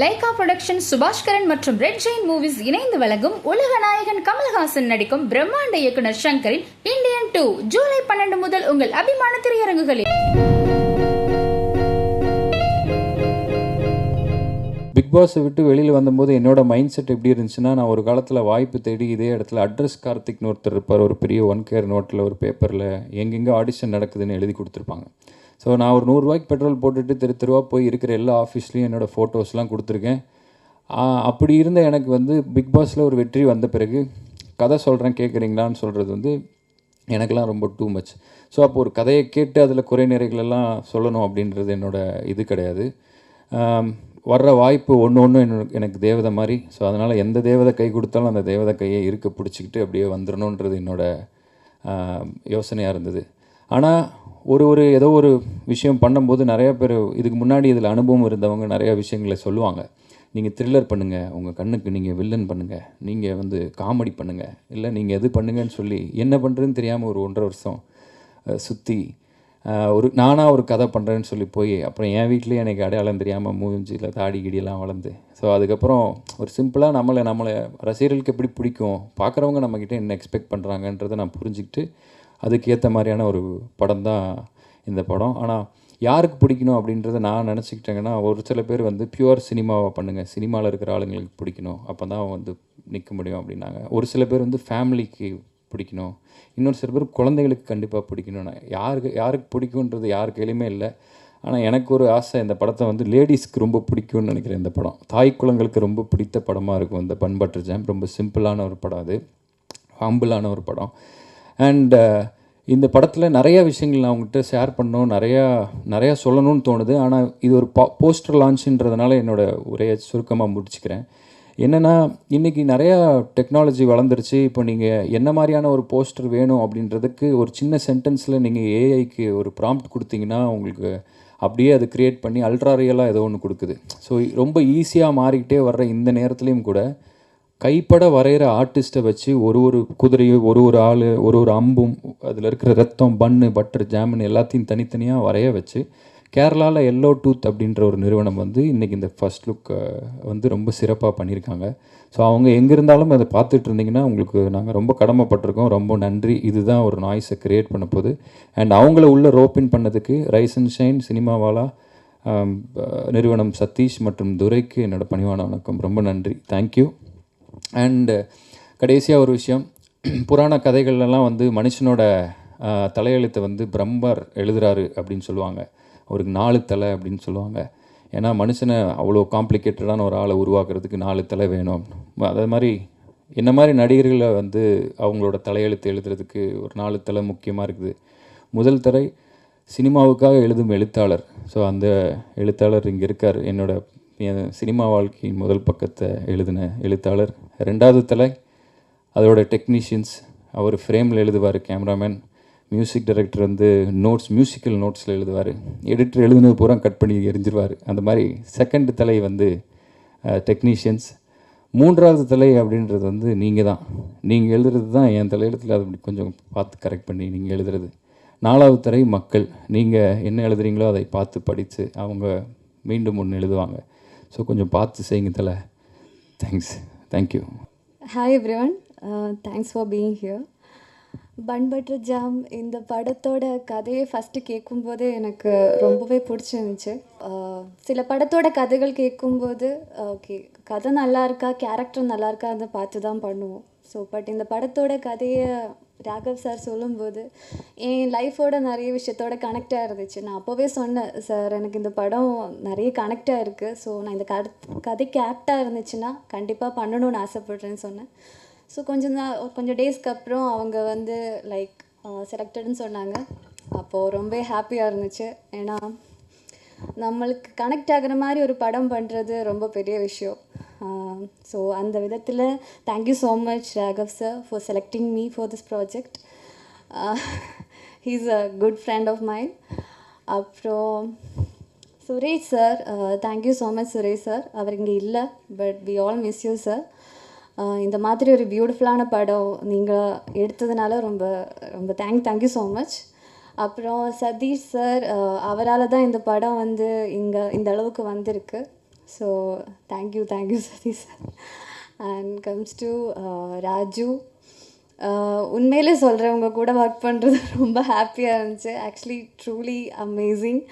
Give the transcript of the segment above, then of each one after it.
Lyca production Subaskaran மற்றும் red Jain movies இணைந்து வழங்கும் உலக நாயகன் கமல்ஹாசன் நடிக்கும் பிரம்மாண்ட இயக்குனர் சங்கரின் இந்தியன் டூ ஜூலை பன்னெண்டு முதல் உங்கள் அபிமான திரையரங்குகளில். பிக் பாஸை விட்டு வெளியில் வந்தபோது என்னோட மைண்ட் செட் எப்படி இருந்துச்சுன்னா நான் ஒரு காலத்தில் வாய்ப்பு தேடி இதே இடத்துல அட்ரஸ் கார்த்திக்னு ஒருத்தர் இருப்பார் ஒரு பெரிய ஒன் கேர் நோட்டில் ஒரு பேப்பரில் எங்கெங்கே ஆடிஷன் நடக்குதுன்னு எழுதி கொடுத்துருப்பாங்க. ஸோ நான் ஒரு நூறுரூவாய்க்கு பெட்ரோல் போட்டுட்டு தெரு தெருவாக போய் இருக்கிற எல்லா ஆஃபீஸ்லேயும் என்னோடய ஃபோட்டோஸ்லாம் கொடுத்துருக்கேன். அப்படி இருந்த எனக்கு வந்து பிக் பாஸில் ஒரு வெற்றி வந்த பிறகு கதை சொல்கிறேன் கேட்குறீங்களான்னு சொல்கிறது வந்து எனக்கெல்லாம் ரொம்ப டூ மச் ஸோ அப்போ ஒரு கதையை கேட்டு அதில் குறை நிறைகளெல்லாம் சொல்லணும் அப்படின்றது என்னோடய இது கிடையாது. வர்ற வாய்ப்பு ஒன்று ஒன்று எனக்கு தேவதை மாதிரி. ஸோ அதனால் எந்த தேவதை கை கொடுத்தாலும் அந்த தேவதை கையை இருக்க பிடிச்சிக்கிட்டு அப்படியே வந்துடணுன்றது என்னோடய யோசனையாக இருந்தது. ஆனால் ஒரு ஒரு ஏதோ ஒரு விஷயம் பண்ணும்போது நிறையா பேர் இதுக்கு முன்னாடி இதில் அனுபவம் இருந்தவங்க நிறையா விஷயங்களை சொல்லுவாங்க. நீங்கள் த்ரில்லர் பண்ணுங்கள் உங்கள் கண்ணுக்கு நீங்கள் வில்லன் பண்ணுங்கள் நீங்கள் வந்து காமெடி பண்ணுங்கள் இல்லை நீங்கள் எது பண்ணுங்கன்னு சொல்லி என்ன பண்ணுறதுன்னு தெரியாமல் ஒரு ஒன்றரை வருஷம் சுற்றி ஒரு நானாக ஒரு கதை பண்ணுறேன்னு சொல்லி போய் அப்புறம் என் வீட்லேயே எனக்கு அடையாளம் தெரியாமல் மூஞ்சியில் தாடி கிடியெல்லாம் வளர்ந்து. ஸோ அதுக்கப்புறம் ஒரு சிம்பிளாக நம்மளை நம்மளை ரசிகர்களுக்கு எப்படி பிடிக்கும் பார்க்குறவங்க நம்மக்கிட்ட என்ன எக்ஸ்பெக்ட் பண்ணுறாங்கன்றதை நான் புரிஞ்சுக்கிட்டு அதுக்கு ஏற்ற மாதிரியான ஒரு படம் தான் இந்த படம். ஆனால் யாருக்கு பிடிக்கணும் அப்படின்றத நான் நினச்சிக்கிட்டேங்கன்னா ஒரு சில பேர் வந்து பியூர் சினிமாவை பண்ணுங்கள் சினிமாவில் இருக்கிற ஆளுங்களுக்கு பிடிக்கணும். அப்போ தான் வந்து நிற்க முடியும் அப்படின்னாங்க. ஒரு சில பேர் வந்து ஃபேமிலிக்கு பிடிக்கணும். இன்னொரு சில பேர் குழந்தைகளுக்கு கண்டிப்பாக பிடிக்கணும் யாருக்கு யாருக்கு பிடிக்குன்றது யார் கையிலையுமே இல்லை. ஆனால் எனக்கு ஒரு ஆசை இந்த படத்தை வந்து லேடிஸ்க்கு ரொம்ப பிடிக்கும்னு நினைக்கிறேன் இந்த படம். தாய் குளங்களுக்கு ரொம்ப பிடித்த படமாக இருக்கும் இந்த பண்பற்ற ஜாம். ரொம்ப சிம்பிளான ஒரு படம் அது. ஹம்பிளான ஒரு படம். அண்ட் uh, இந்த படத்தில் நிறையா விஷயங்கள் நான் அவங்ககிட்ட ஷேர் பண்ணணும் நிறையா நிறையா சொல்லணும்னு தோணுது. ஆனால் இது ஒரு பா போஸ்டர் லான்ச்சுன்றதுனால என்னோட உரையை சுருக்கமாக முடிச்சுக்கிறேன். என்னென்னா இன்றைக்கி நிறையா டெக்னாலஜி வளர்ந்துருச்சு. இப்போ நீங்கள் என்ன மாதிரியான ஒரு போஸ்டர் வேணும் அப்படின்றதுக்கு ஒரு சின்ன சென்டென்ஸில் நீங்கள் ஏஐக்கு ஒரு ப்ராம்ப்ட் கொடுத்தீங்கன்னா உங்களுக்கு அப்படியே அது க்ரியேட் பண்ணி அல்ட்ரா ரியலாக ஏதோ ஒன்று கொடுக்குது. ஸோ ரொம்ப ஈஸியாக மாறிக்கிட்டே வர்ற இந்த நேரத்துலையும் கூட கைப்பட வரைகிற ஆர்டிஸ்ட்டை வச்சு ஒரு ஒரு குதிரையும் ஒரு ஒரு ஆள் ஒரு ஒரு அம்பும் அதில் இருக்கிற ரத்தம் பன்னு பட்டர் ஜாமுன்னு எல்லாத்தையும் தனித்தனியாக வரைய வச்சு கேரளாவில் எல்லோ டூத் அப்படின்ற ஒரு நிறுவனம் வந்து இன்றைக்கி இந்த ஃபர்ஸ்ட் லுக் வந்து ரொம்ப சிறப்பாக பண்ணியிருக்காங்க. ஸோ அவங்க எங்கே இருந்தாலும் அதை பார்த்துட்டு இருந்தீங்கன்னா உங்களுக்கு நாங்கள் ரொம்ப கடமைப்பட்டிருக்கோம். ரொம்ப நன்றி. இதுதான் ஒரு நாய்ஸை க்ரியேட் பண்ண போகுது அண்ட் அவங்கள உள்ள ரோப்பின் பண்ணதுக்கு ரைஸ் அண்ட் ஷைன் சினிமாவாலா நிறுவனம் சதீஷ் மற்றும் துரைக்கு என்னோட பணிவான வணக்கம். ரொம்ப நன்றி. தேங்க்யூ அண்டு uh, கடைசியாக ஒரு விஷயம். புராண கதைகள்லாம் வந்து மனுஷனோட தலையெழுத்தை வந்து பிரம்மர் எழுதுறாரு அப்படின்னு சொல்லுவாங்க. அவருக்கு நாலு தலை அப்படின்னு சொல்லுவாங்க. ஏன்னா மனுஷனை அவ்வளோ காம்ப்ளிகேட்டடான ஒரு ஆளை உருவாக்குறதுக்கு நாலு தலை வேணும். அதே மாதிரி என்ன மாதிரி நடிகர்களை வந்து அவங்களோட தலையெழுத்து எழுதுறதுக்கு ஒரு நாலு தலை முக்கியமாக இருக்குது. முதல் தலை சினிமாவுக்காக எழுதும் எழுத்தாளர். ஸோ அந்த எழுத்தாளர் இங்கே இருக்கார். என்னோடய என் சினிமா வாழ்க்கையின் முதல் பக்கத்தை எழுதின எழுத்தாளர். ரெண்டாவது தலை அதோட டெக்னீஷியன்ஸ் அவர் ஃப்ரேமில் எழுதுவார் கேமராமேன் மியூசிக் டைரக்டர் வந்து நோட்ஸ் மியூசிக்கல் நோட்ஸில் எழுதுவார். எடிட்டர் எழுதுனது பூரா கட் பண்ணி எரிஞ்சிருவார். அந்த மாதிரி செகண்ட் தலை வந்து டெக்னீஷியன்ஸ் மூன்றாவது தலை அப்படின்றது வந்து நீங்கள் தான் நீங்கள் எழுதுறது தான் என் தலையெழுத்தில். அது அப்படி கொஞ்சம் பார்த்து கரெக்ட் பண்ணி நீங்கள் எழுதுறது. நாலாவது தலை மக்கள். நீங்கள் என்ன எழுதுறீங்களோ அதை பார்த்து படித்து அவங்க மீண்டும் ஒன்று எழுதுவாங்க. ஸோ கொஞ்சம் பார்த்து செய்யுங்க தலை. Thanks thank you hi everyone thanks for being here bun butter jam இந்த படத்தோட கதையை ஃபஸ்ட்டு கேட்கும்போது எனக்கு ரொம்பவே பிடிச்சிருந்துச்சு. Uh, சில படத்தோட கதைகள் கேட்கும்போது ஓகே uh, கதை நல்லா இருக்கா கேரக்டர் நல்லா இருக்கா அதை பார்த்து தான் பண்ணுவோம். ஸோ பட் இந்த படத்தோட கதையை ராகவ் சார் சொல்லும்போது என் லைஃபோட நிறைய விஷயத்தோட கனெக்டாக இருந்துச்சு. நான் அப்போவே சொன்னேன் சார் எனக்கு இந்த படம் நிறைய கனெக்டாக இருக்குது ஸோ நான் இந்த கதை கதைக்கு ஆப்டாக இருந்துச்சுன்னா கண்டிப்பாக பண்ணணும்னு ஆசைப்பட்றேன்னு சொன்னேன். ஸோ கொஞ்சம் நா கொஞ்சம் டேஸ்க்கு அப்புறம் அவங்க வந்து லைக் செலக்டட்னு சொன்னாங்க. அப்போது ரொம்ப ஹாப்பியாக இருந்துச்சு. ஏன்னா நம்மளுக்கு கனெக்ட் ஆகுற மாதிரி ஒரு படம் பண்ணுறது ரொம்ப பெரிய விஷயம். ஸோ அந்த விதத்தில் thank you so much Raghav sir for selecting me for this project he's a good friend of mind அப்புறம் Suresh sir thank you so much Suresh sir அவர் இங்கே இல்லை but we all miss you sir இந்த மாதிரி ஒரு பியூட்டிஃபுல்லான படம் நீங்கள் எடுத்ததுனால ரொம்ப ரொம்ப தேங்க் தேங்க்யூ ஸோ மச் அப்புறம் சதீஷ் சார் uh, அவரால் தான் இந்த படம் வந்து இங்கே இந்த அளவுக்கு வந்திருக்கு. So thank you thank you Sathish sir and comes to Raju உண்மையிலே சொல்கிறவங்க கூட ஒர்க் பண்ணுறது ரொம்ப ஹாப்பியாக இருந்துச்சு. ஆக்சுவலி ட்ரூலி அமேசிங்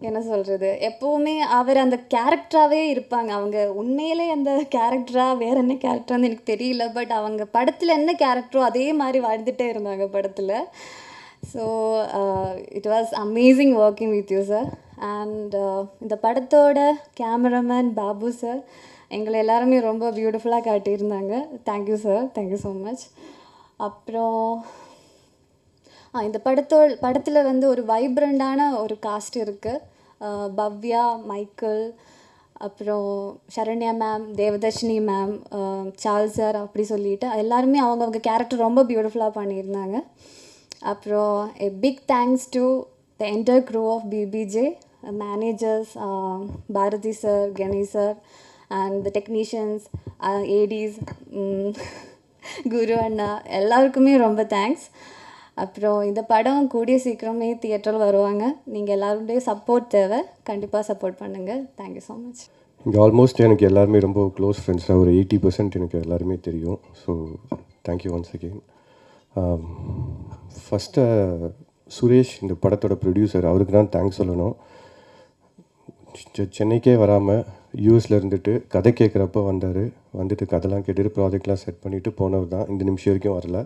என்ன சொல்கிறது எப்போவுமே அவர் அந்த கேரக்டராகவே இருப்பாங்க. அவங்க உண்மையிலே அந்த கேரக்டராக வேறு என்ன கேரக்டர்னு எனக்கு தெரியல. பட் அவங்க படத்தில் என்ன கேரக்டரோ அதே மாதிரி வாழ்ந்துட்டே இருந்தாங்க படத்தில். So it was amazing working with you sir and uh, இந்த படத்தோட கேமராமேன் பாபு சார் எங்களை எல்லாருமே ரொம்ப பியூட்டிஃபுல்லாக காட்டியிருந்தாங்க. Thank you sir thank you so much அப்புறம் ஆ இந்த படத்தோ படத்தில் வந்து ஒரு வைப்ரண்டான ஒரு காஸ்ட் இருக்குது பவ்யா மைக்கேல் அப்புறம் Saranya ma'am Devadarshini ma'am Charle sir அப்படி சொல்லிட்டு எல்லாருமே அவங்கவுங்க கேரக்டர் ரொம்ப பியூட்டிஃபுல்லாக பண்ணியிருந்தாங்க. அப்புறம் a big thanks to the entire crew of BBJ managers Bharathi sir Ganesh sir and the technicians ADs Guru அண்ணா எல்லாருக்குமே ரொம்ப தேங்க்ஸ் அப்புறம் இந்த படம் கூடிய சீக்கிரமே தியேட்டரில் வருவாங்க. நீங்கள் எல்லாருடைய சப்போர்ட் தேவை. கண்டிப்பாக சப்போர்ட் பண்ணுங்கள் தேங்க்யூ ஸோ மச் இங்கே ஆல்மோஸ்ட் எனக்கு எல்லாருமே ரொம்ப க்ளோஸ் ஃப்ரெண்ட்ஸ் ஒரு எயிட்டி பர்சன்ட் எனக்கு எல்லாருமே தெரியும். So thank you once again first Suresh இந்த படத்தோட ப்ரொடியூசர் அவருக்கு தான் தேங்க்ஸ் சொல்லணும். சென்னைக்கே வராமல் யூஎஸில் இருந்துட்டு கதை கேட்குறப்ப வந்தார். வந்துட்டு கதைலாம் கேட்டுட்டு ப்ராஜெக்ட்லாம் செட் பண்ணிவிட்டு போனவர் தான். இந்த நிமிஷம் வரைக்கும் வரல.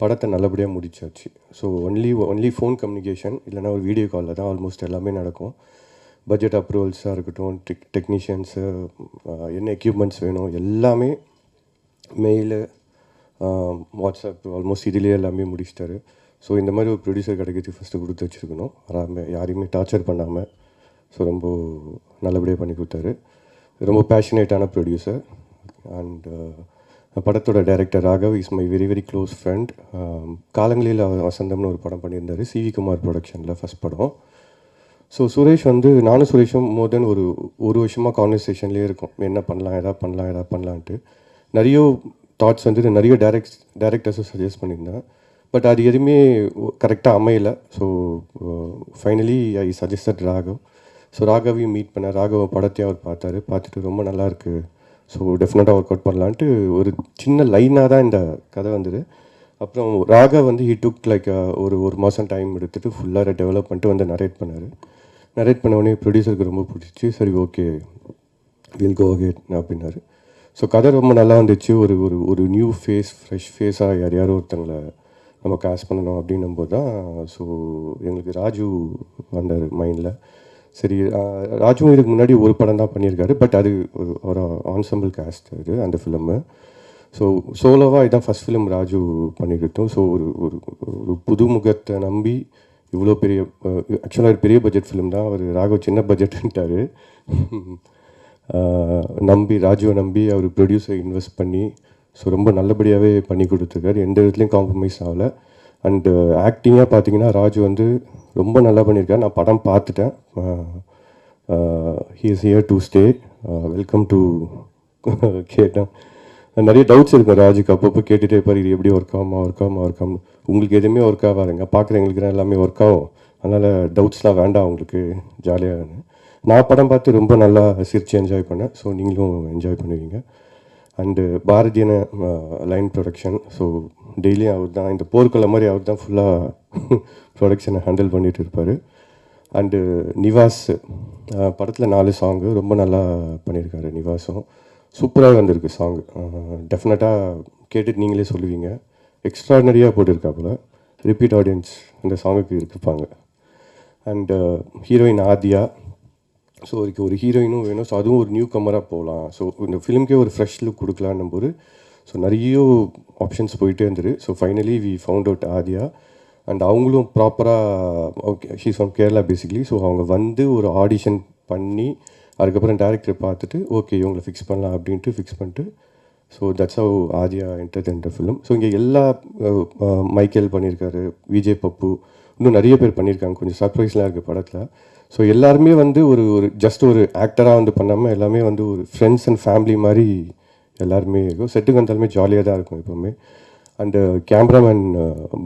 படத்தை நல்லபடியாக முடிச்சாச்சு. So only only phone communication இல்லைனா ஒரு வீடியோ காலில் தான் ஆல்மோஸ்ட் எல்லாமே நடக்கும். பட்ஜெட் அப்ரூவல்ஸாக இருக்கட்டும் டெக் டெக்னீஷியன்ஸு என்ன எக்யூப்மெண்ட்ஸ் வேணும் எல்லாமே மெயிலு வாட்ஸ்அப் ஆல்மோஸ்ட் இதுலேயே எல்லாமே முடிச்சிட்டாரு. ஸோ இந்த மாதிரி ஒரு ப்ரொடியூசர் கிடைக்கிறது ஃபஸ்ட்டு கொடுத்து வச்சுருக்கணும். யாரையுமே டார்ச்சர் பண்ணாமல் ஸோ ரொம்ப நல்லபடியாக பண்ணி கொடுத்தாரு. ரொம்ப பேஷனேட்டான ப்ரொடியூசர் அண்ட் படத்தோட director Raghav is my very very close friend காலங்களில் வசந்தம்னு ஒரு படம் பண்ணியிருந்தார். சிவி குமார் ப்ரொடக்ஷனில் ஃபஸ்ட் படம். ஸோ சுரேஷ் வந்து நானும் சுரேஷும் மோர் தென் ஒரு ஒரு வருஷமாக கான்வர்சேஷன்லேயே இருக்கும். என்ன பண்ணலாம் எதாவது பண்ணலாம் எதாவது பண்ணலான்ட்டு. நிறைய தாட்ஸ் வந்து நிறைய டேரக்ட் டேரக்டர்ஸும் சஜஸ்ட் பண்ணியிருந்தேன். பட் அது எதுவுமே கரெக்டாக அமையலை. So finally I suggested Raghav. So ராகவையும் meet பண்ணேன் ராகவ படத்தையும் அவர் பார்த்தாரு. பார்த்துட்டு ரொம்ப நல்லா இருக்கு. ஸோ டெஃபினட்டாக ஒர்க் அவுட் பண்ணலான்ட்டு ஒரு சின்ன லைனாக தான் இந்த கதை வந்தது. அப்புறம் ராகவ் வந்து ஹி டுக் லைக் ஒரு ஒரு மாதம் டைம் எடுத்துகிட்டு ஃபுல்லாக டெவலப் பண்ணிட்டு வந்து நரேட் பண்ணார். நரேட் பண்ண உடனே ப்ரொடியூசருக்கு ரொம்ப பிடிச்சி சரி ஓகே வில் கோ அகேட் அப்படின்னாரு. ஸோ கதை ரொம்ப நல்லா வந்துச்சு ஒரு ஒரு ஒரு நியூ ஃபேஸ் ஃப்ரெஷ் ஃபேஸாக யார் யாரோ ஒருத்தங்களை நம்ம காசு பண்ணணும் அப்படின்னும் போது தான் ஸோ எங்களுக்கு ராஜு வந்தார் மைண்டில் சரி ஆஹ், ராஜுவும் இதுக்கு முன்னாடி ஒரு படம் தான் பண்ணியிருக்காரு பட் அது ஒரு ஒரு ஆன்சம்பிள் காஸ்ட் அது அந்த ஃபிலிமு ஸோ சோலோவாக இதான் ஃபஸ்ட் ஃபிலிம் ராஜு பண்ணிக்கிட்டோம் ஸோ ஒரு ஒரு ஒரு புதுமுகத்தை நம்பி இவ்வளோ பெரிய ஆக்சுவலாக பெரிய பட்ஜெட் ஃபிலிம் தான். அவர் ராகவ் சின்ன பட்ஜெட்டுன்ட்டார் நம்பி ராஜுவை நம்பி அவர் ப்ரொடியூசர் இன்வெஸ்ட் பண்ணி ஸோ ரொம்ப நல்லபடியாகவே பண்ணி கொடுத்துருக்காரு. எந்த விதத்துலையும் காம்ப்ரமைஸ் ஆகலை. அண்டு uh, ஆக்டிங்காக பார்த்தீங்கன்னா ராஜு வந்து ரொம்ப நல்லா பண்ணியிருக்கார் நான் படம் பார்த்துட்டேன் he is here to stay welcome to கேட்டேன். நிறைய டவுட்ஸ் இருக்கும் ராஜுக்கு. அப்பப்போ கேட்டுகிட்டே இருப்பார் இது எப்படி ஒர்க் ஆகுமா ஒர்க் ஆகுமா ஒர்க் ஆகும். உங்களுக்கு எதுவுமே ஒர்க் ஆகாதுங்க. பார்க்குறவங்களுக்கு தான் எல்லாமே ஒர்க் ஆகும். அதனால் டவுட்ஸ்லாம் வேண்டாம் உங்களுக்கு ஜாலியாக நான் படம் பார்த்து ரொம்ப நல்லா சிரித்து என்ஜாய் பண்ணேன். ஸோ நீங்களும் என்ஜாய் பண்ணுவீங்க. அண்டு பாரதியன லைன் ப்ரொடக்ஷன் ஸோ டெய்லியும் அவர் தான் இந்த போர்க்குள்ள மாதிரி அவர் தான் ஃபுல்லாக ப்ரொடக்ஷனை ஹேண்டில் பண்ணிட்டு இருப்பார். அண்டு uh, நிவாஸ் uh, படத்தில் நாலு சாங்கு ரொம்ப நல்லா பண்ணியிருக்காரு நிவாஸும். சூப்பராக வந்திருக்கு சாங் டெஃபினட்டாக uh, கேட்டுட்டு நீங்களே சொல்லுவீங்க. எக்ஸ்ட்ராடனரியாக போட்டிருக்காப்புல. ரிப்பீட் ஆடியன்ஸ் அந்த சாங்குக்கு இருப்பாங்க. அண்டு ஹீரோயின் ஆதியா ஸோ அதுக்கு ஒரு ஹீரோயினும் வேணும். ஸோ அதுவும் ஒரு நியூ கமராக போகலாம் ஸோ இந்த ஃபிலிம்க்கே ஒரு ஃப்ரெஷ் லுக் கொடுக்கலான்னும் போது ஸோ நிறைய ஆப்ஷன்ஸ் போயிட்டே இருந்தது. So finally we found out Aadhya. And அவங்களும் ப்ராப்பராக okay she's from Kerala basically so அவங்க வந்து ஒரு ஆடிஷன் பண்ணி அதுக்கப்புறம் டேரக்டரை பார்த்துட்டு ஓகே இவங்களை ஃபிக்ஸ் பண்ணலாம் அப்படின்ட்டு ஃபிக்ஸ் பண்ணிட்டு so that's how Aadhya enter என்ற ஃபிலிம் ஸோ இங்கே எல்லா மைக்கேல் பண்ணியிருக்காரு விஜய் பப்பு இன்னும் நிறைய பேர் பண்ணியிருக்காங்க. கொஞ்சம் சர்ப்ரைஸ்லாம் இருக்குது படத்தில். ஸோ எல்லாருமே வந்து ஒரு ஒரு ஜஸ்ட் ஒரு ஆக்டராக வந்து பண்ணாமல் எல்லாமே வந்து ஒரு ஃப்ரெண்ட்ஸ் அண்ட் ஃபேமிலி மாதிரி எல்லாருமே இருக்கும். செட்டுக்கு வந்தாலுமே ஜாலியாக தான் இருக்கும் எப்போவுமே. அண்டு கேமராமேன்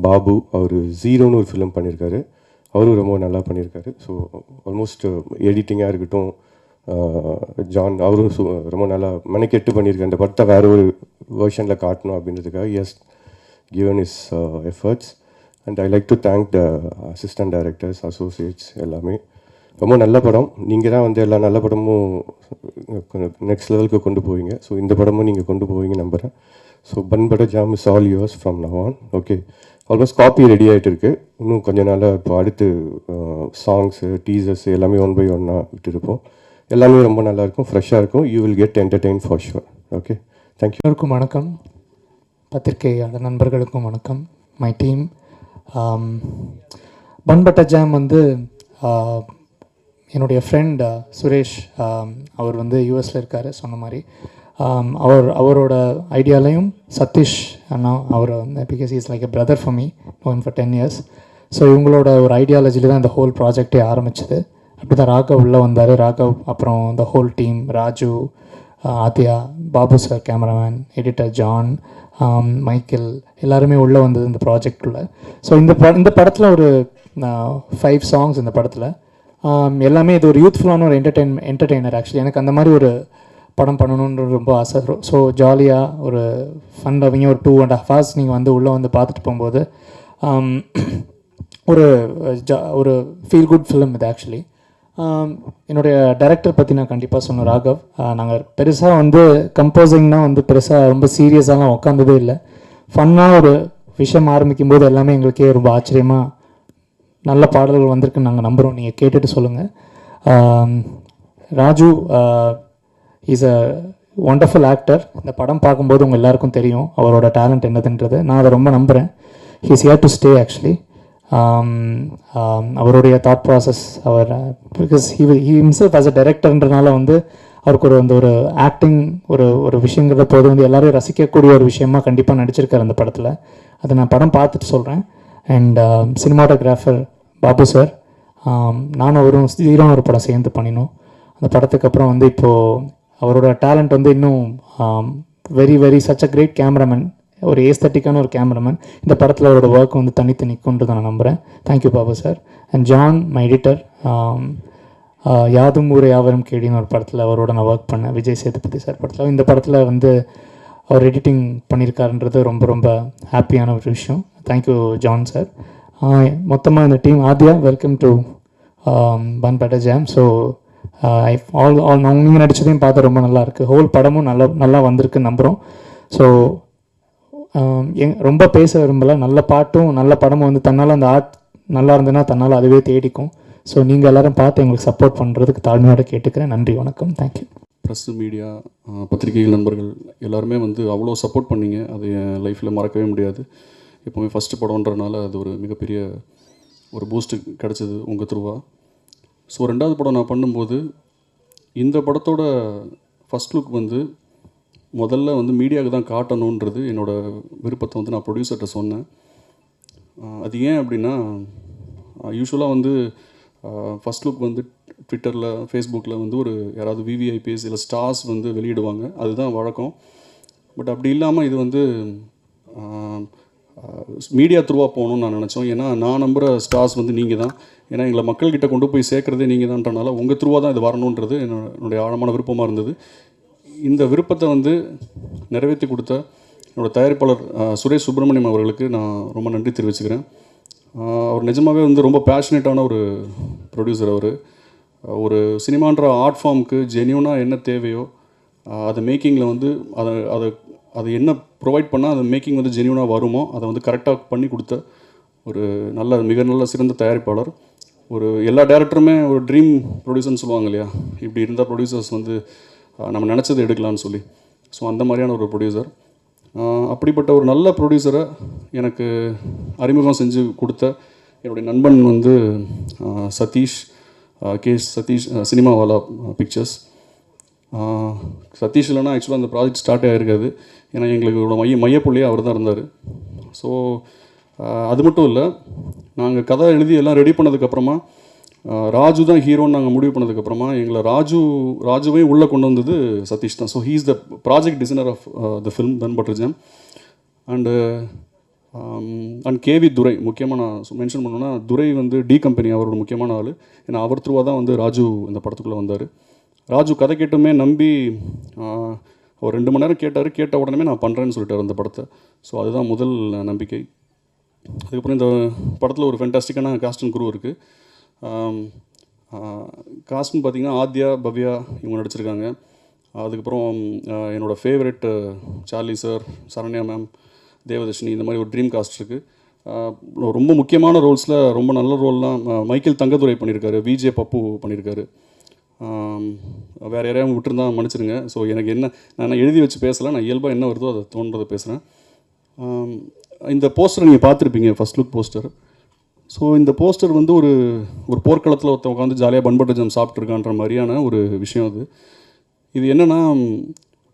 பாபு அவர் ஜீரோன்னு ஒரு ஃபிலிம் பண்ணியிருக்காரு அவரும் ரொம்ப நல்லா பண்ணியிருக்காரு ஸோ uh, ஆல்மோஸ்ட் எடிட்டிங்காக இருக்கட்டும் uh, ஜான் அவரும் சு- ரொம்ப நல்லா மெனக்கெட்டு பண்ணியிருக்காரு அந்த படத்தை வேறு ஒரு வேர்ஷனில் காட்டணும் அப்படின்றதுக்காக has given his efforts and I like to thank the assistant directors associates எல்லாமே. ரொம்ப நல்ல படம். நீங்கள் தான் வந்து எல்லா நல்ல படமும் நெக்ஸ்ட் லெவலுக்கு கொண்டு போவீங்க. ஸோ இந்த படமும் நீங்கள் கொண்டு போவீங்க நம்புகிறேன் so bun butter jam is all yours from now on okay almost copy ready ஆகிட்டு இருக்கு இன்னும் கொஞ்ச நாளாக இப்போ அடுத்து சாங்ஸு டீசர்ஸ் எல்லாமே ஒன் பை ஒன்னாக விட்டுருப்போம். எல்லாமே ரொம்ப நல்லாயிருக்கும் ஃப்ரெஷ்ஷாக இருக்கும். You will get entertain for sure okay thank you எல்லோருக்கும் வணக்கம். பத்திரிகையாளர் நண்பர்களுக்கும் வணக்கம். மை டீம் பன்பட்ட ஜாம் வந்து என்னுடைய ஃப்ரெண்ட் சுரேஷ் அவர் வந்து யூஎஸில் இருக்கார் சொன்ன மாதிரி. அவர் அவரோட ஐடியாலையும் சதீஷ் அண்ணா அவர் வந்து because is like a brother for me known for ten years so இவங்களோட ஒரு ஐடியாலஜியில் தான் இந்த ஹோல் ப்ராஜெக்டே ஆரம்பிச்சது. அப்படி தான் ராகவ் உள்ளே வந்தார். ராகவ் அப்புறம் இந்த whole team Raju Aadhya Babu sir cameraman editor John Michael எல்லாருமே உள்ளே வந்தது இந்த ப்ராஜெக்டில் ஸோ இந்த ப இந்த படத்தில் ஒரு ஃபைவ் சாங்ஸ் இந்த படத்தில். எல்லாமே இது ஒரு யூத்ஃபுல்லான ஒரு என்டர்டெயின் என்டர்டெய்னர் ஆக்சுவலி எனக்கு அந்த மாதிரி ஒரு படம் பண்ணணுன்ற ரொம்ப ஆசை. ஸோ ஜாலியாக ஒரு ஃபன் லவிங்க ஒரு டூ அண்ட் ஹாஃப் ஹவர்ஸ் நீங்கள் வந்து உள்ளே வந்து பார்த்துட்டு போகும்போது ஒரு ஜா ஒரு ஃபீல் குட் ஃபிலிம் இது ஆக்சுவலி என்னுடைய டேரக்டர் பற்றி நான் கண்டிப்பாக சொன்னேன் ராகவ் நாங்கள் பெருசாக வந்து கம்போசிங்னா வந்து பெருசாக ரொம்ப சீரியஸாலாம் உட்காந்ததே இல்லை. ஃபன்னாக ஒரு விஷயம் ஆரம்பிக்கும் போது எல்லாமே எங்களுக்கே ரொம்ப ஆச்சரியமாக நல்ல பாடல்கள் வந்திருக்குன்னு நாங்கள் நம்புகிறோம் நீங்கள் கேட்டுட்டு சொல்லுங்கள் Raju is a wonderful actor இந்த படம் பார்க்கும்போது உங்கள் எல்லாருக்கும் தெரியும் அவரோட டேலண்ட் என்னதுன்றது. நான் அதை ரொம்ப நம்புகிறேன் he's here to stay actually அவருடைய thought process our because he he himself as a டைரக்டர்ன்றனால வந்து அவருக்கு ஒரு அந்த ஒரு ஆக்டிங் ஒரு ஒரு விஷயங்கிறத போது வந்து எல்லாரையும் ரசிக்கக்கூடிய ஒரு விஷயமா கண்டிப்பாக நடிச்சிருக்காரு அந்த படத்தில். அதை நான் படம் பார்த்துட்டு சொல்கிறேன் அண்ட் சினிமாட்டோகிராஃபர் பாபு சார் நானும் அவரும் ஹீரோன்னு ஒரு படம் சேர்ந்து பண்ணினோம். அந்த படத்துக்கு அப்புறம் வந்து இப்போது அவரோட டேலண்ட் வந்து இன்னும் very very such a great cameraman ஒரு ஏஸ்தட்டிக்கான ஒரு கேமராமேன் இந்த படத்தில் அவரோட ஒர்க் வந்து தனித்து நிற்கும்ன்றதை நான் நம்புகிறேன் thank you Babu sir. And John my editor யாதும் ஊரே யாவரும் கேடின்னு ஒரு படத்தில் அவரோட நான் ஒர்க் பண்ணேன். விஜய் சேதுபதி சார் படத்தில். இந்த படத்தில் வந்து அவர் எடிட்டிங் பண்ணியிருக்காருன்றது ரொம்ப ரொம்ப ஹாப்பியான ஒரு விஷயம். தேங்க்யூ ஜான் சார் மொத்தமாக இந்த team Aadhya welcome to bun butter jam so I all all நீங்கள் நடிச்சதையும் பார்த்து ரொம்ப நல்லாயிருக்கு ஹோல் படமும் நல்லா நல்லா வந்திருக்குன்னு நம்புகிறோம் ஸோ um, எங் ரொம்ப பேச விரும்பல. நல்ல பாட்டும் நல்ல படமும் வந்து தன்னால் அந்த ஆர்ட் நல்லா இருந்ததுன்னா தன்னால் அதுவே தேடிக்கும். ஸோ நீங்கள் எல்லோரும் பார்த்து எங்களுக்கு சப்போர்ட் பண்ணுறதுக்கு தாழ்மையோட கேட்டுக்கிறேன். நன்றி வணக்கம். தேங்க்யூ ப்ரெஸ்ஸு மீடியா பத்திரிகைகள் நண்பர்கள் எல்லாருமே வந்து அவ்வளோ சப்போர்ட் பண்ணீங்க. அது என் லைஃப்பில் மறக்கவே முடியாது. எப்போவுமே ஃபஸ்ட்டு படம்ன்றனால அது ஒரு மிகப்பெரிய ஒரு பூஸ்ட்டு கிடச்சிது உங்கள் த்ரூவா ஸோ ரெண்டாவது படம் நான் பண்ணும்போது இந்த படத்தோட ஃபஸ்ட் லுக் வந்து முதல்ல வந்து மீடியாவுக்கு தான் காட்டணுன்றது என்னோடய விருப்பத்தை வந்து நான் ப்ரொடியூசர்கிட்ட சொன்னேன். அது ஏன் அப்படின்னா யூஸ்வலாக வந்து ஃபஸ்ட் லுக் வந்து ட்விட்டரில் ஃபேஸ்புக்கில் வந்து ஒரு யாராவது விவிஐபிஎஸ் இல்லை ஸ்டார்ஸ் வந்து வெளியிடுவாங்க. அதுதான் வழக்கம். பட் அப்படி இல்லாமல் இது வந்து மீடியா த்ரூவாக போகணும்னு நான் நினச்சோம். ஏன்னா நான் நம்புகிற ஸ்டார்ஸ் வந்து நீங்கள் தான் ஏன்னா எங்களை மக்கள்கிட்ட கொண்டு போய் சேர்க்குறதே நீங்கள் தான்றனால உங்கள் த்ரூவாக தான் இது வரணுன்றது என்னோட என்னுடைய ஆழமான விருப்பமாக இருந்தது. இந்த விருப்பத்தை வந்து நிறைவேற்றி கொடுத்த என்னோட தயாரிப்பாளர் சுரேஷ் சுப்பிரமணியம் அவர்களுக்கு நான் ரொம்ப நன்றி தெரிவிச்சுக்கிறேன். அவர் நிஜமாகவே வந்து ரொம்ப பேஷனேட்டான ஒரு ப்ரொடியூசர் அவர். ஒரு சினிமான்ற ஆர்ட் ஃபார்முக்கு ஜென்யூனாக என்ன தேவையோ அதை மேக்கிங்கில் வந்து அதை அதை அது என்ன ப்ரொவைட் பண்ணால் அந்த மேக்கிங் வந்து ஜென்யூனாக வருமோ அதை வந்து கரெக்டாக பண்ணி கொடுத்த ஒரு நல்ல மிக நல்ல சிறந்த தயாரிப்பாளர். ஒரு எல்லா டேரக்டருமே ஒரு ட்ரீம் ப்ரொடியூசர்னு சொல்லுவாங்க இல்லையா? இப்படி இருந்தால் ப்ரொடியூசர்ஸ் வந்து நம்ம நினச்சது எடுக்கலாம்னு சொல்லி. ஸோ அந்த மாதிரியான ஒரு ப்ரொடியூசர் அப்படிப்பட்ட ஒரு நல்ல ப்ரொடியூசரை எனக்கு அறிமுகம் செஞ்சு கொடுத்த என்னுடைய நண்பன் வந்து சதீஷ் கே சதீஷ் சினிமாவாலா பிக்சர்ஸ் சதீஷ் இல்லைனா ஆக்சுவலாக அந்த ப்ராஜெக்ட் ஸ்டார்ட் ஆகிருக்காது ஏன்னா எங்களுக்கு மைய மையப்புள்ளியே அவர் தான் இருந்தார் ஸோ அது மட்டும் இல்லை நாங்கள் கதை எழுதி எல்லாம் ரெடி பண்ணதுக்கப்புறமா ராஜு தான் ஹீரோன்னு நாங்கள் முடிவு பண்ணதுக்கப்புறமா எங்களை ராஜு ராஜுவையும் உள்ளே கொண்டு வந்தது சதீஷ் தான். So he is the project designer of the film than butter and and KV Durai முக்கியமாக நான் மென்ஷன் பண்ணணும்னா துரை வந்து டி கம்பெனி அவரோட முக்கியமான ஆள். ஏன்னா அவர் த்ரூவாக தான் வந்து ராஜு இந்த படத்துக்குள்ளே வந்தார். ராஜு கதை கேட்டுமே நம்பி அவர் ஒரு ரெண்டு மணி நேரம் கேட்டார் கேட்ட உடனே நான் பண்ணுறேன்னு சொல்லிட்டார் அந்த படத்தை. ஸோ அதுதான் முதல் நம்பிக்கை. அதுக்கப்புறம் இந்த படத்தில் ஒரு ஃபென்டாஸ்டிக்கான காஸ்டன் குரூ இருக்குது காஸ்ட்னு பார்த்தீங்கன்னா ஆத்யா பவ்யா இவங்க நடிச்சிருக்காங்க. அதுக்கப்புறம் என்னோடய என்னோட favourite Charlie sir Saranya ma'am Devadarshini இந்த மாதிரி ஒரு ட்ரீம் காஸ்ட் இருக்குது ரொம்ப முக்கியமான ரோல்ஸில் ரொம்ப நல்ல ரோல்லாம் மைக்கேல் தங்கதுரை பண்ணியிருக்காரு விஜே பப்பு பண்ணியிருக்காரு வேறு யாரையும் விட்டுருந்தா மன்னிச்சிருங்க ஸோ எனக்கு என்ன நான் எழுதி வச்சு பேசலை நான் இயல்பாக என்ன வருதோ அதை தோன்றதை பேசுகிறேன் இந்த போஸ்டர் நீங்கள் பார்த்துருப்பீங்க ஃபர்ஸ்ட் லுக் போஸ்டர் ஸோ இந்த போஸ்டர் வந்து ஒரு ஒரு போர்க்களத்தில் ஒருத்தன் உட்காந்து ஜாலியாக பண்பட்ட ஜம் சாப்பிட்ருக்கான்ற மாதிரியான ஒரு விஷயம் அது. இது என்னென்னா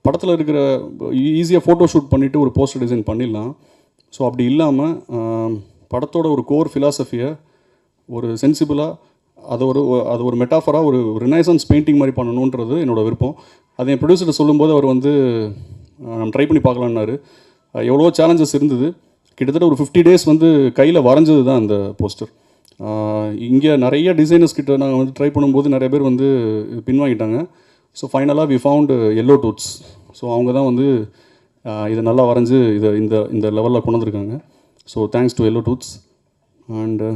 படத்தில் இருக்கிற ஈஸியாக ஃபோட்டோ ஷூட் பண்ணிவிட்டு ஒரு போஸ்டர் டிசைன் பண்ணிடலாம். ஸோ அப்படி இல்லாமல் படத்தோட ஒரு கோர் ஃபிலாசபியை ஒரு சென்சிபிளாக அதை ஒரு அது ஒரு மெட்டாஃபராக ஒரு ரினைசன்ஸ் பெயிண்டிங் மாதிரி பண்ணணுன்றது என்னோட விருப்பம். அதை என் ப்ரொடியூசர்கிட்ட சொல்லும்போது அவர் வந்து நம்ம ட்ரை பண்ணி பார்க்கலான்னாரு எவ்வளோ சேலஞ்சஸ் இருந்தது. கிட்டத்தட்ட ஒரு ஃபிஃப்டி டேஸ் வந்து கையில் வரைஞ்சது தான் அந்த போஸ்டர் இங்கே நிறைய டிசைனர்ஸ் கிட்ட நாங்கள் வந்து ட்ரை பண்ணும்போது நிறைய பேர் வந்து பின்வாங்கிட்டாங்க. ஸோ ஃபைனலாக we found yellow tooths so அவங்க தான் வந்து இதை நல்லா வரைஞ்சு இதை இந்த இந்த லெவலில் கொண்டு வந்திருக்காங்க. So thanks to yellow tooths and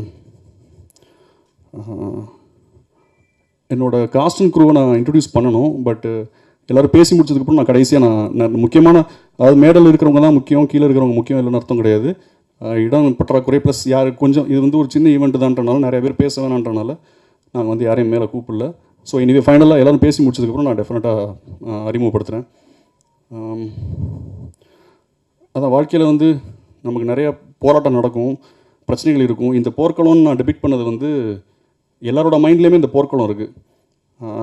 என்னோட காஸ்ட் அண்ட் குரூவை நான் இன்ட்ரடியூஸ் பண்ணணும் பட் எல்லோரும் பேசி முடிச்சதுக்கப்புறம் நான் கடைசியாக நான் நான் முக்கியமான அதாவது மேடல் இருக்கிறவங்க தான் முக்கியம் கீழே இருக்கிறவங்க முக்கியம் இல்லைன்னு அர்த்தம் கிடையாது. இடம் பற்றாக்குறை ப்ளஸ் யார் கொஞ்சம் இது வந்து ஒரு சின்ன ஈவெண்ட் தான்றனால நிறைய பேர் பேச வேணான்றனால நாங்கள் வந்து யாரையும் மேலே கூப்பிடல. ஸோ இனிவே ஃபைனலாக எல்லோரும் பேசி முடிச்சதுக்கப்புறம் நான் டெஃபினட்டாக அறிமுகப்படுத்துகிறேன் அதான் வாழ்க்கையில் வந்து நமக்கு நிறையா போராட்டம் நடக்கும் பிரச்சனைகள் இருக்கும். இந்த போர்க்களம்னு நான் டெபிட் பண்ணது வந்து எல்லாரோட மைண்ட்லேயுமே இந்த போர்க்களம் இருக்குது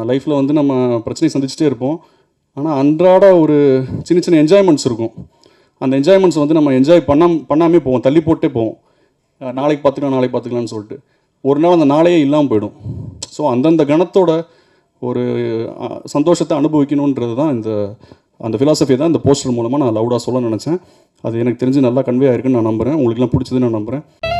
லைஃப்பில் வந்து நம்ம பிரச்சனை சந்திச்சுட்டே இருப்போம். ஆனால் அன்றாட ஒரு சின்ன சின்ன என்ஜாய்மெண்ட்ஸ் இருக்கும். அந்த என்ஜாய்மெண்ட்ஸ் வந்து நம்ம என்ஜாய் பண்ணாம பண்ணாமே போவோம். தள்ளி போட்டே போவோம். நாளைக்கு பார்த்துக்கலாம் நாளைக்கு பார்த்துக்கலாம்னு சொல்லிட்டு. ஒரு நாள் அந்த நாளையே இல்லாமல் போயிடும். ஸோ அந்தந்த கணத்தோட ஒரு சந்தோஷத்தை அனுபவிக்கணுன்றது தான் இந்த அந்த ஃபிலாசபி தான் இந்த போஸ்டர் மூலமாக நான் லவுடாக சொல்ல நினச்சேன். அது எனக்கு தெரிஞ்சு நல்லா கன்வே ஆயிருக்குன்னு நான் நம்புகிறேன் உங்களுக்குலாம் பிடிச்சதுன்னு நான் நம்புகிறேன்